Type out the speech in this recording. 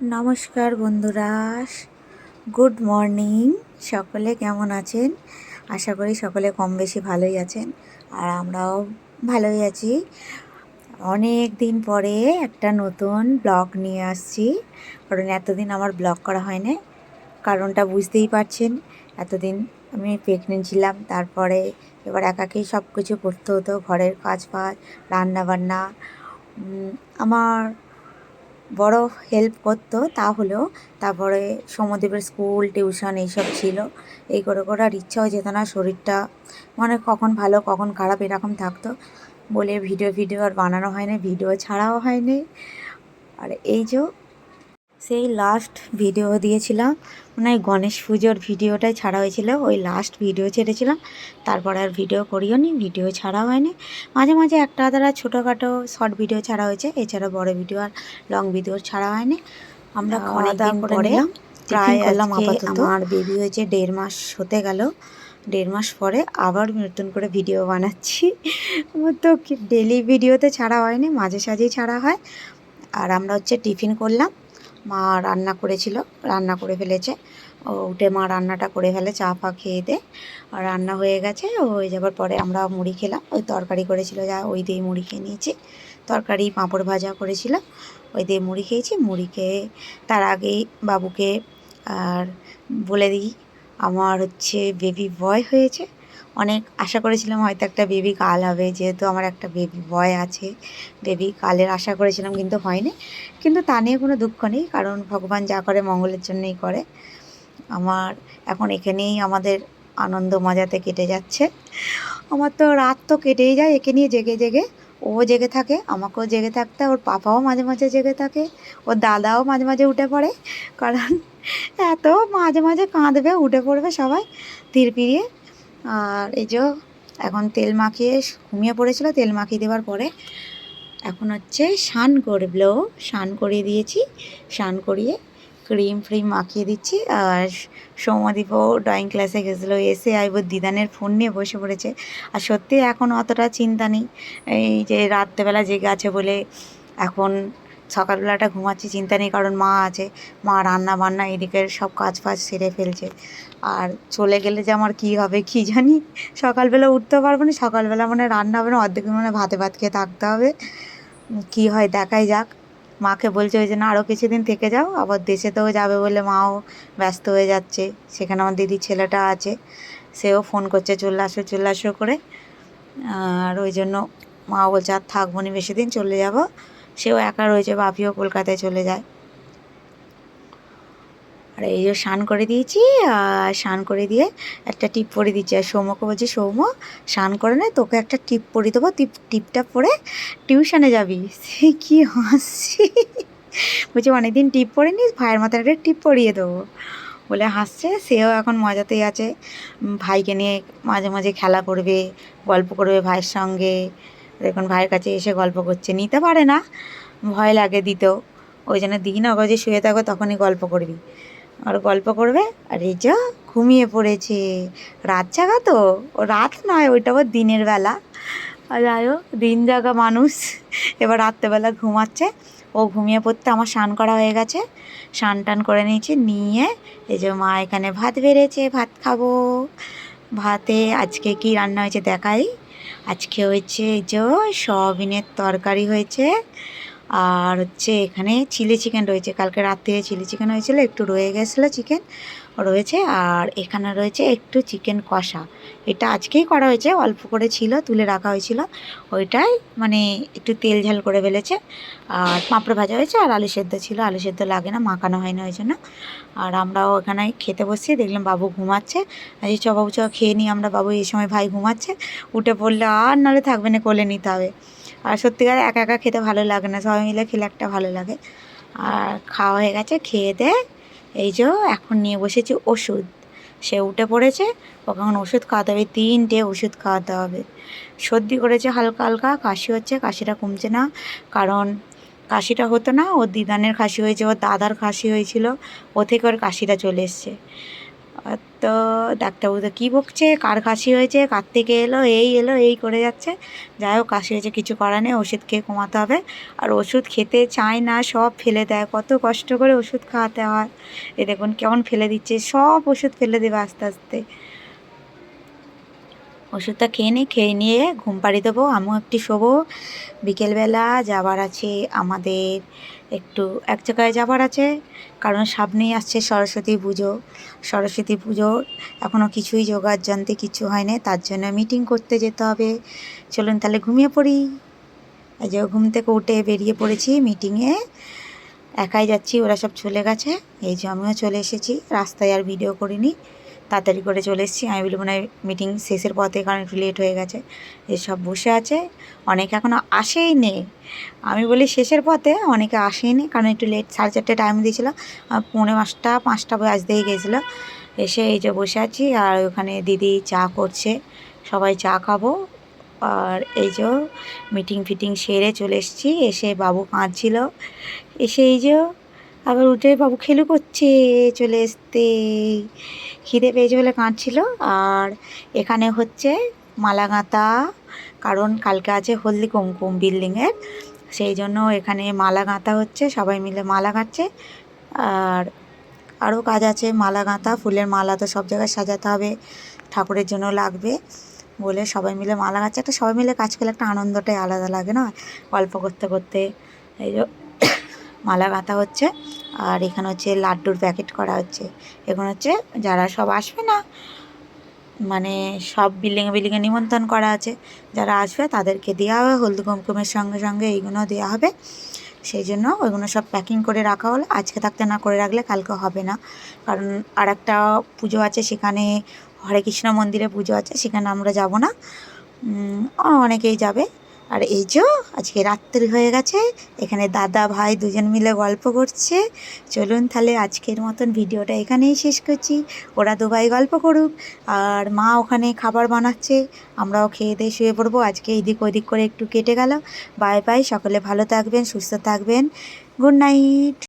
নমস্কার বন্ধুরা, good morning. সকলে কেমন আছেন? আশা করি সকলে কম বেশি ভালোই আছেন, আর আমরাও ভালোই আছি। অনেক দিন পরে একটা নতুন ব্লগ নিয়ে আসছি, কারণ এতদিন আমার ব্লগ করা হয়নি। কারণটা বুঝতেই পারছেন, এতদিন আমি প্রেগনেন্ট ছিলাম, তারপরে এবার একাকেই সব কিছু করতে হতো, ঘরের কাজ ফাজ রান্না বান্না আমার বড় হেল্প করতো, তা হলেও তারপরে সমদেবের স্কুল টিউশন এইসব ছিল। এই করে করে আর ইচ্ছাও যেত না শরীরটা মানে কখন ভালো, কখন খারাপ এরকম থাকতো বলে ভিডিও ভিডিও আর বানানো হয়নি ভিডিও ছাড়াও হয়নি। আর এই যে সেই লাস্ট ভিডিও দিয়েছিলাম। মানে গণেশ পুজোর ভিডিওটাই ছাড়া হয়েছিল। ওই লাস্ট ভিডিও ছেড়েছিলাম। তারপরে আর ভিডিও করিও নি ভিডিও ছাড়া হয়নি। মাঝে মাঝে একটা আধারা ছোটোখাটো শর্ট ভিডিও ছাড়া হয়েছে। এছাড়া বড় ভিডিও আর লং ভিডিও ছাড়া হয়নি। আমরা খাওয়া দাওয়া করে নিলাম। প্রায় আমার বেবি হয়েছে দেড় মাস হতে গেল। দেড় মাস পরে আবার নতুন করে ভিডিও বানাচ্ছি। আমার তো ডেলি ভিডিওতে ছাড়া হয়নি মাঝে সাঝেই ছাড়া হয়। আর আমরা হচ্ছে টিফিন করলাম। মা রান্না করেছিল, রান্না করে ফেলেছে। ও উঠে মা রান্নাটা করে ফেলে, চা ফা খেয়ে দে। আর রান্না হয়ে গেছে, ও হয়ে যাবার পরে আমরা মুড়ি খেলাম। ওই তরকারি করেছিল, যা ওই দিয়ে মুড়ি খেয়ে নিয়েছি। তরকারি পাঁপড় ভাজা করেছিল ওই দিয়ে মুড়ি খেয়েছি। মুড়ি খেয়ে তার আগেই বাবুকে আর বলে দিই, আমার হচ্ছে বেবি বয় হয়েছে। অনেক আশা করেছিলাম হয়তো একটা বেবি কাল হবে, যেহেতু আমার একটা বেবি বয় আছে। বেবি কালের আশা করেছিলাম, কিন্তু হয়নি। কিন্তু তা নিয়ে কোনো দুঃখ নেই, কারণ ভগবান যা করে মঙ্গলের জন্যই করে। আমার এখন এখানেই আমাদের আনন্দ মজাতে কেটে যাচ্ছে। আমার তো রাত তো কেটেই যায়, একে নিয়ে জেগে জেগে। ও জেগে থাকে, আমাকেও জেগে থাকতে, ওর পাপাও মাঝে মাঝে জেগে থাকে, ওর দাদাও মাঝে মাঝে উঠে পড়ে। কারণ এত মাঝে মাঝে কাঁদবে, উঠে পড়বে সবাই ধীর পিড়িয়ে। আর এই যে এখন তেল মাখিয়ে ঘুমিয়ে পড়েছিল, তেল মাখিয়ে দেওয়ার পরে এখন হচ্ছে স্নান করবলো স্নান করিয়ে দিয়েছি, স্নান করিয়ে ক্রিম ফ্রিম মাখিয়ে দিচ্ছি আর সৌমদীপও ড্রয়িং ক্লাসে গেছিল, এসে আইব দিদানের ফোন নিয়ে বসে পড়েছে। আর সত্যি এখন অতটা চিন্তা নেই, এই যে রাত্রেবেলা জেগে আছে বলে এখন সকালবেলাটা ঘুমাচ্ছি, চিন্তা নেই কারণ মা আছে। মা রান্না বান্না এদিকের সব কাজ ফাজ সেরে ফেলছে। আর চলে গেলে যে আমার কী হবে কী জানি? সকালবেলা উঠতে পারব না, সকালবেলা মানে রান্না হবে না অর্ধেক মানে ভাতে ভাত খেয়ে থাকতে হবে। কী হয় দেখাই যাক। মাকে বলছে ওই জন্য আরও কিছুদিন থেকে যাও, আবার দেশেতেও যাবে বলে মাও ব্যস্ত হয়ে যাচ্ছে। সেখানে আমার দিদির ছেলেটা আছে, সেও ফোন করছে চলে আসো চলে আসো করে। আর ওই জন্য মা বলছে, আর থাকব না বেশি দিন, চলে যাব। সেও একা রয়েছে, বাপিও কলকাতায় চলে যায়। আর এই যে স্নান করে দিয়েছি, আর স্নান করে দিয়ে একটা টিপ পরে দিচ্ছি। আর সৌম্যকে বলছি, সৌম্য, স্নান করে নে, তোকে একটা টিপ পরিয়ে দেবো। টিপ, টিপটা পরে টিউশনে যাবি। সে কি হাসছি বলছি, অনেকদিন টিপ পরে নিস ভাইয়ের মাথায় একটা টিপ পরিয়ে দেবো। বলে হাসছে, সেও এখন মজাতেই আছে। ভাইকে নিয়ে মাঝে মাঝে খেলা করবে, গল্প করবে ভাইয়ের সঙ্গে। দেখুন ভাইয়ের কাছে এসে গল্প করছে। নিতে পারে না, ভয় লাগে দিতেও। ওই জন্য দিই না যে শুয়ে থাকবে তখনই গল্প করবি। আর গল্প করবে, আর এই যা, ঘুমিয়ে পড়েছে। রাত জাগা তো, ও রাত নয়, ওইটা ওর দিনের বেলা। আর যাই হোক, দিন জাগা মানুষ। এবার রাত্রেবেলা ঘুমাচ্ছে। ও ঘুমিয়ে পড়তে আমার স্নান করা হয়ে গেছে। স্নান টান করে নিয়েছি, নিয়ে এই যে মা এখানে ভাত বেড়েছে, ভাত খাব। ভাতে আজকে কি রান্না হয়েছে দেখাই। আজকে হয়েছে এই যে সয়াবিনের তরকারি হয়েছে। আর হচ্ছে এখানে চিলি চিকেন রয়েছে। কালকে রাত্রে চিলি চিকেন হয়েছিল, একটু রয়ে গেছিল চিকেন রয়েছে। আর এখানে রয়েছে একটু চিকেন কষা। এটা আজকেই করা হয়েছে, অল্প করে ছিল, তুলে রাখা হয়েছিল। ওইটাই মানে একটু তেল ঝাল করে ফেলেছে। আর পাঁপড় ভাজা হয়েছে আর আলু সেদ্ধ ছিল। আলু সেদ্ধ লাগে না, মাখানো হয় না ওই জন্য। আর আমরাও এখানে খেতে বসছি, দেখলাম বাবু ঘুমাচ্ছে। আজ চ বাবু, চ, খেয়ে নিই আমরা। বাবু এই সময় ভাই ঘুমাচ্ছে। উঠে পড়লে আর নাহলে থাকবে না, কোলে নিতে হবে। আর সত্যিকার একা একা খেতে ভালো লাগে না। সবাই মিলে খেলে একটা ভালো লাগে। আর খাওয়া হয়ে গেছে, খেয়ে দে। এই যে এখন নিয়ে বসেছি ওষুধ। সে উঠে পড়েছে ওকে এখন ওষুধ খাওয়াতে হবে, তিনটে ওষুধ খাওয়াতে হবে। সর্দি করেছে হালকা হালকা, কাশি হচ্ছে, কাশিটা কমছে না। কারণ কাশিটা হতো না, ওর দিদানের কাশি হয়েছে, ওর দাদার কাশি হয়েছিল, ও থেকে ওর কাশিটা চলে এসছে। তো ডাক্তারবাবু তো কী বকছে? কার কাশি হয়েছে? কার থেকে এলো? এই এলো, এই করে যাচ্ছে। যাই হোক, কাশি হয়েছে, কিছু করার নেই, ওষুধ খেয়ে কমাতে হবে। আর ওষুধ খেতে চায় না, সব ফেলে দেয়। কত কষ্ট করে ওষুধ খাওয়াতে হয়। এ দেখুন, কেমন ফেলে দিচ্ছে, সব ওষুধ ফেলে দেবে আস্তে আস্তে। ওষুধটা খেয়ে নিই খেয়ে নিয়ে ঘুম পাড়িয়ে দেবো। আমিও একটু শোবো। বিকেলবেলা যাবার আছে আমাদের একটু, এক জায়গায় যাবার আছে। কারণ সামনেই আসছে সরস্বতী পুজো। সরস্বতী পুজো এখনও কিছুই জোগাড় জানতে কিছু হয়নি তার জন্য মিটিং করতে যেতে হবে। চলুন তাহলে ঘুমিয়ে পড়ি। যে ঘুম থেকে উঠে বেরিয়ে পড়েছি মিটিংয়ে একাই যাচ্ছি, ওরা সব চলে গেছে। এই যে আমিও চলে এসেছি। রাস্তায় আর ভিডিও করিনি। তাড়াতাড়ি করে চলে এসেছি। আমি বলি মনে হয় মিটিং শেষের পথে, কারণ একটু লেট হয়ে গেছে। এসব বসে আছে। অনেকে এখনও আসেই নে আমি বলি, শেষের পথে? অনেকে আসেনি, কারণ একটু লেট সাড়ে চারটে টাইম দিয়েছিল। পৌনে পাঁচটা পাঁচটা বাজতেই গেছিল। এসে এই যে বসে আছি, আর ওখানে দিদি চা করছে। সবাই চা খাব। আর এই যে মিটিং ফিটিং সেরে চলে এসেছি। এসে বাবু কাঁদছিল। এসে এই যে আবার উঠে বাবু খেলু করছে, চলে আসতে খিদে পেয়েছে বলে কাঁদছিল। আর এখানে হচ্ছে মালা গাঁথা কারণ কালকে আছে হলদি কুমকুম বিল্ডিংয়ের সেই জন্য এখানে মালা গাঁথা হচ্ছে, সবাই মিলে মালা গাঁথছে আর আরও কাজ আছে মালা গাঁথা ফুলের মালা তো সব জায়গায় সাজাতে হবে, ঠাকুরের জন্য লাগবে বলে সবাই মিলে মালা গাঁথছে একটা সবাই মিলে কাজ করলে একটা আনন্দটাই আলাদা লাগে না গল্প করতে করতে, এই মালা গাঁথা হচ্ছে। আর এখানে হচ্ছে লাড্ডুর প্যাকেট করা হচ্ছে। এখানে হচ্ছে যারা সব আসবে না মানে সব বিল্ডিংয়ে বিল্ডিংয়ে নিমন্ত্রণ করা আছে, যারা আসবে তাদেরকে দেওয়া হবে, হলদি কুমকুমের সঙ্গে সঙ্গে এইগুলো দেওয়া হবে। সেই জন্য ওইগুলো সব প্যাকিং করে রাখা হলো। আজকে থাকতে না করে রাখলে কালকে হবে না। কারণ আর একটা পুজো আছে সেখানে হরে কৃষ্ণ মন্দিরে পুজো আছে, সেখানে আমরা যাব না। অনেকেই যাবে। আর এই যে, আজকে রাত্রি হয়ে গেছে, এখানে দাদা ভাই দুজন মিলে গল্প করছে। চলুন তাহলে আজকের মতন ভিডিওটা এখানেই শেষ করছি। ওরা দুবাই গল্প করুক, আর মা ওখানে খাবার বানাচ্ছে, আমরাও খেয়ে দিয়ে শুয়ে পড়ব। আজকে এদিক ওদিক করে একটু কেটে গেল। বাই বাই, সকলে ভালো থাকবেন, সুস্থ থাকবেন। Good night.